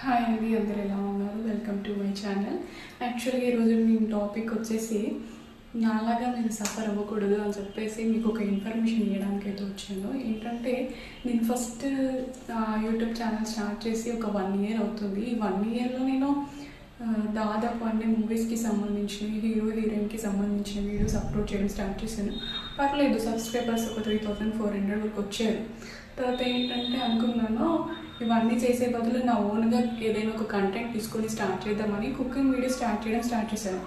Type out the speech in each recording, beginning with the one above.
Hi అండి అందరు ఎలా ఉన్నారు? వెల్కమ్ టు మై ఛానల్ యాక్చువల్గా ఈరోజు నేను టాపిక్ వచ్చేసి నాలాగా నేను సఫర్ అవ్వకూడదు అని చెప్పేసి మీకు ఒక ఇన్ఫర్మేషన్ ఇవ్వడానికి అయితే వచ్చాను. ఏంటంటే నేను ఫస్ట్ యూట్యూబ్ ఛానల్ స్టార్ట్ చేసి ఒక వన్ ఇయర్ అవుతుంది. ఈ వన్ ఇయర్లో నేను దాదాపు అన్ని మూవీస్కి సంబంధించిన హీరో హీరోయిన్కి సంబంధించిన వీడియోస్ అప్లోడ్ చేయడం స్టార్ట్ చేశాను. పర్లేదు సబ్స్క్రైబర్స్ ఒక త్రీ థౌజండ్ ఫోర్ హండ్రెడ్ వరకు వచ్చారు. తర్వాత ఏంటంటే అనుకున్నాను ఇవన్నీ చేసే బదులు నా ఓన్గా ఏదైనా ఒక కంటెంట్ తీసుకొని స్టార్ట్ చేద్దామని కుకింగ్ వీడియో స్టార్ట్ చేయడం స్టార్ట్ చేశాను.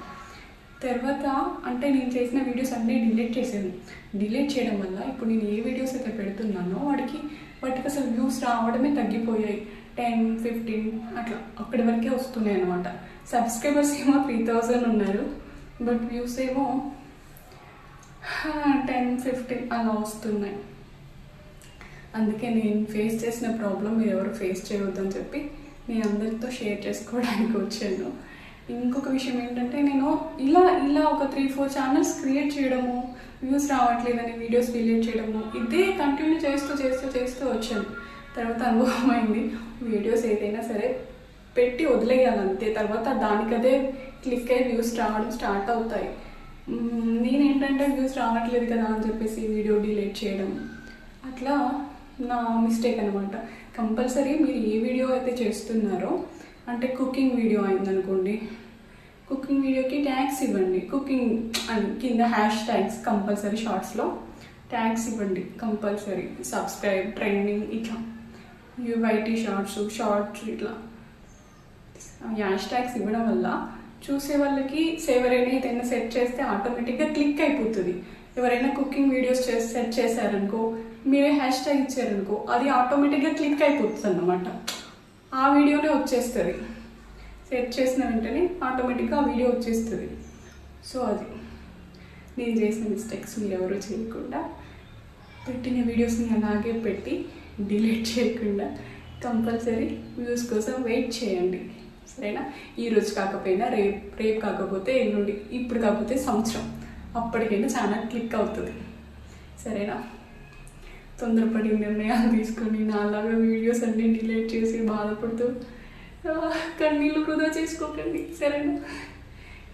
తర్వాత అంటే నేను చేసిన వీడియోస్ అన్నీ డిలీట్ చేశాను. డిలీట్ చేయడం వల్ల ఇప్పుడు నేను ఏ వీడియోస్ అయితే పెడుతున్నానో వాడికి వాటికి అసలు వ్యూస్ రావడమే తగ్గిపోయాయి. టెన్ ఫిఫ్టీన్ అట్లా అక్కడి వరకే వస్తున్నాయి అనమాట సబ్స్క్రైబర్స్ ఏమో త్రీ థౌజండ్ ఉన్నారు. బట్ వ్యూస్ ఏమో టెన్ ఫిఫ్టీన్ అలా వస్తున్నాయి. అందుకే నేను ఫేస్ చేసిన ప్రాబ్లం మీరు ఎవరు ఫేస్ చేయవద్దని చెప్పి నేను అందరితో షేర్ చేసుకోవడానికి వచ్చాను. ఇంకొక విషయం ఏంటంటే నేను ఇలా ఇలా ఒక త్రీ ఫోర్ ఛానల్స్ క్రియేట్ చేయడము వ్యూస్ రావట్లేదని వీడియోస్ డిలీట్ చేయడము ఇదే కంటిన్యూ చేస్తూ చేస్తూ చేస్తూ వచ్చాను. తర్వాత అనుభవం అయింది వీడియోస్ ఏదైనా సరే పెట్టి వదిలేయాలి అంతే. తర్వాత దానికదే క్లిక్ అయ్యి వ్యూస్ రావడం స్టార్ట్ అవుతాయి. నేనేంటంటే వ్యూస్ రావట్లేదు కదా అని చెప్పేసి వీడియో డిలీట్ చేయడం. అట్లా నా మిస్టేక్ అనమాట కంపల్సరీ మీరు ఏ వీడియో అయితే చేస్తున్నారో అంటే కుకింగ్ వీడియో అయిందనుకోండి కుకింగ్ వీడియోకి ట్యాగ్స్ ఇవ్వండి. కుకింగ్ కింద హ్యాష్ ట్యాగ్స్ కంపల్సరీ షార్ట్స్లో ట్యాగ్స్ ఇవ్వండి. కంపల్సరీ సబ్స్క్రైబ్ ట్రెండింగ్ ఇట్లా. యూవైటీ షార్ట్స్ షార్ట్స్ ఇట్లా. హ్యాష్ ట్యాగ్స్ ఇవ్వడం వల్ల చూసే వాళ్ళకి ఎవరైనా ఏదైనా సెట్ చేస్తే ఆటోమేటిక్గా క్లిక్ అయిపోతుంది. ఎవరైనా కుకింగ్ వీడియోస్ చేసి సెట్ చేశారనుకో మీరే హ్యాష్ ట్యాగ్ ఇచ్చారనుకో అది ఆటోమేటిక్గా క్లిక్ అయిపోతుంది అన్నమాట ఆ వీడియోనే వచ్చేస్తుంది. సెట్ చేసిన వెంటనే ఆటోమేటిక్గా ఆ వీడియో వచ్చేస్తుంది. సో అది. నేను చేసిన మిస్టేక్స్ మీరు ఎవరు చేయకుండా పెట్టిన వీడియోస్ని అలాగే పెట్టి డిలీట్ చేయకుండా కంపల్సరీ వ్యూస్ కోసం వెయిట్ చేయండి. సరేనా? ఈరోజు కాకపోయినా రేపు రేపు కాకపోతే ఎల్లుండి ఇప్పుడు కాకపోతే సంవత్సరం. అప్పటికైనా చాలా క్లిక్ అవుతుంది. సరేనా? తొందరపడి నిర్ణయాలు తీసుకొని నాలాగా వీడియోస్ అన్నీ డిలేట్ చేసి బాధపడుతూ కన్నీళ్ళు వృధా చేసుకోకండి. సరేనా?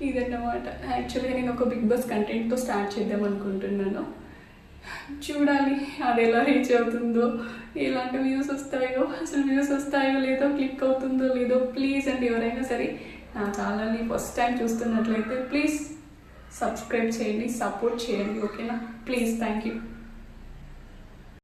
ఇదన్నమాట. యాక్చువల్గా నేను ఒక బిగ్ బాస్ కంటెంట్తో స్టార్ట్ చేద్దాం అనుకుంటున్నాను. చూడాలి అది ఎలా రీచ్ అవుతుందో ఎలాంటి వ్యూస్ వస్తాయో అసలు వ్యూస్ వస్తాయో లేదో క్లిక్ అవుతుందో లేదో ప్లీజ్ అండి ఎవరైనా సరే నా ఛానల్ని ఫస్ట్ టైం చూస్తున్నట్లయితే ప్లీజ్ సబ్స్క్రైబ్ చేయండి సపోర్ట్ చేయండి ఓకేనా ప్లీజ్ థ్యాంక్ యూ